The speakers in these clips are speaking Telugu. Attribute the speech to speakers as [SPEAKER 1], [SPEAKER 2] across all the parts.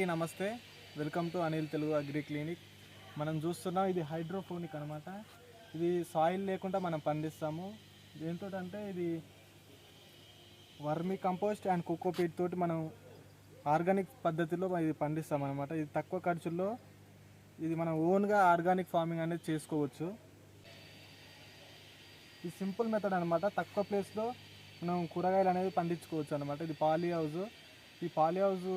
[SPEAKER 1] అందరికీ నమస్తే. Welcome to Anil Telugu agri clinic. మనం చూస్తున్నాం ఇది హైడ్రోఫోనిక్ అనమాట ఇది సాయిల్ లేకుండా మనం పండిస్తాము. దేంతో అంటే ఇది వర్మీ కంపోస్ట్ అండ్ కోకోపీట్ తోటి మనం ఆర్గానిక్ పద్ధతిలో ఇది పండిస్తాం అనమాట ఇది తక్కువ ఖర్చుల్లో ఇది మనం ఓన్గా ఆర్గానిక్ ఫార్మింగ్ అనేది చేసుకోవచ్చు. ఇది సింపుల్ మెథడ్ అనమాట తక్కువ ప్లేస్లో మనం కూరగాయలు అనేది పండించుకోవచ్చు అనమాట ఇది పాలీ హౌస్. ఈ పాలీ హౌస్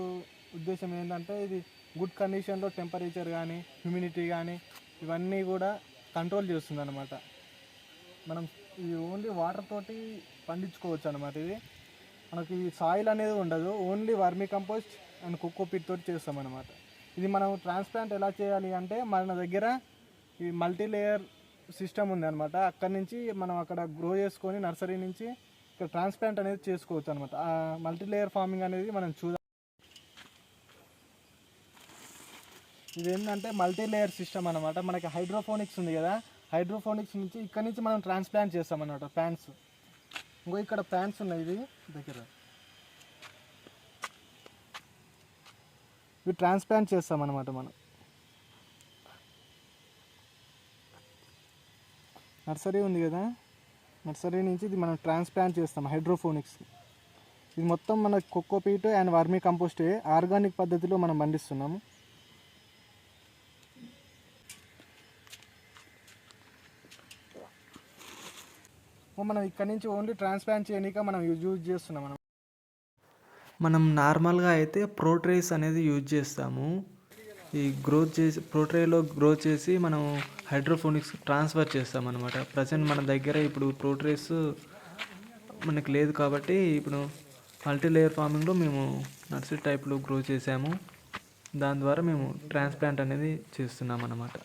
[SPEAKER 1] ఉద్దేశం ఏంటంటే ఇది గుడ్ కండిషన్లో టెంపరేచర్ కానీ హ్యూమిడిటీ కానీ ఇవన్నీ కూడా కంట్రోల్ చేస్తుంది అనమాట మనం ఇది ఓన్లీ వాటర్ తోటి పండించుకోవచ్చు అనమాట ఇది. మనకి సాయిల్ అనేది ఉండదు. Only vermi compost and cocopeat తోటి చేస్తాం అనమాట ఇది మనం ట్రాన్స్ప్లాంట్ ఎలా చేయాలి అంటే మన దగ్గర ఈ మల్టీ లేయర్ సిస్టమ్ ఉంది అనమాట అక్కడి నుంచి మనం అక్కడ గ్రో చేసుకొని నర్సరీ నుంచి ఇక్కడ ట్రాన్స్ప్లాంట్ అనేది చేసుకోవచ్చు అనమాట ఆ మల్టీ లేయర్ ఫార్మింగ్ అనేది మనం చూద్దాం. ఇది ఏంటంటే మల్టీ లేయర్ సిస్టమ్ అనమాట మనకి హైడ్రోఫోనిక్స్ ఉంది కదా. హైడ్రోఫోనిక్స్ నుంచి ఇక్కడ నుంచి మనం ట్రాన్స్ప్లాంట్ చేస్తాం అనమాట ప్యాంట్స్ ఇంకో ఇక్కడ ప్యాంట్స్ ఉన్నాయి ఇది దగ్గర. ఇవి ట్రాన్స్ప్లాంట్ చేస్తాం అనమాట మనం. నర్సరీ ఉంది కదా. నర్సరీ నుంచి ఇది మనం ట్రాన్స్ప్లాంట్ చేస్తాం హైడ్రోఫోనిక్స్ ఇది మొత్తం మన cocopeat and vermi compost organic పద్ధతిలో మనం పండిస్తున్నాము. మనం ఇక్కడ నుంచి ఓన్లీ ట్రాన్స్ప్లాంట్ చేయడానికి మనం యూజ్ యూజ్ చేస్తున్నాం మనం.
[SPEAKER 2] మనం నార్మల్గా అయితే ప్రోట్రేస్ అనేది యూజ్ చేస్తాము. ఈ గ్రోత్ చేసి ప్రోట్రేలో గ్రో చేసి మనం హైడ్రోఫోనిక్స్ ట్రాన్స్ఫర్ చేస్తాం అనమాట ప్రజెంట్ మన దగ్గర ఇప్పుడు ప్రోట్రేస్ మనకి లేదు కాబట్టి ఇప్పుడు మల్టీలేయర్ ఫార్మింగ్లో మేము నర్సరీ టైప్లో గ్రో చేసాము. దాని ద్వారా మేము ట్రాన్స్ప్లాంట్ అనేది చేస్తున్నాం అన్నమాట.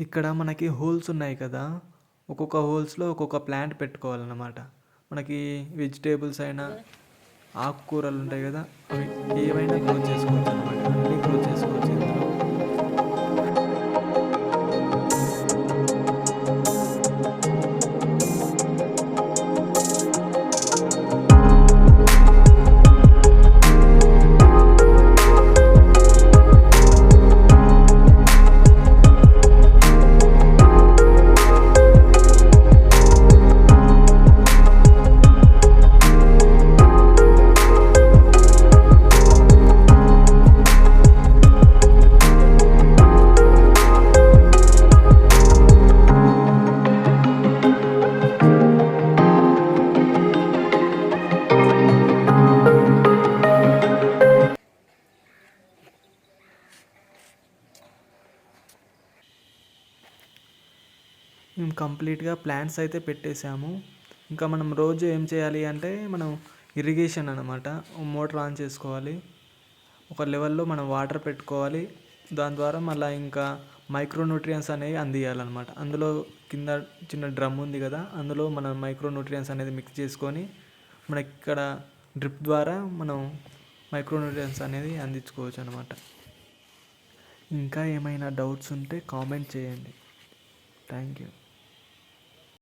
[SPEAKER 2] ఇక్కడ మనకి హోల్స్ ఉన్నాయి కదా. ఒక్కొక్క హోల్స్లో ఒక్కొక్క ప్లాంట్ పెట్టుకోవాలన్నమాట. మనకి వెజిటేబుల్స్ అయినా ఆకుకూరలు ఉంటాయి కదా అవి ఏవైనా గ్రో చేసుకోవచ్చు అనమాట అన్నీ గ్రో చేసుకోవచ్చు. మేము కంప్లీట్గా ప్లాంట్స్ అయితే పెట్టేసాము ఇంకా మనం రోజు ఏం చేయాలి అంటే మనం ఇరిగేషన్ అనమాట మోటార్ ఆన్ చేసుకోవాలి. ఒక లెవెల్లో మనం వాటర్ పెట్టుకోవాలి. దాని ద్వారా మళ్ళీ ఇంకా మైక్రోన్యూట్రియన్స్ అనేవి అందియాలన్నమాట. అందులో కింద చిన్న డ్రమ్ ఉంది కదా అందులో మనం మైక్రోన్యూట్రియన్స్ అనేది మిక్స్ చేసుకొని మనకి ఇక్కడ డ్రిప్ ద్వారా మనం మైక్రోన్యూట్రియన్స్ అనేది అందించుకోవచ్చు అనమాట ఇంకా ఏమైనా డౌట్స్ ఉంటే కామెంట్ చేయండి. Thank you.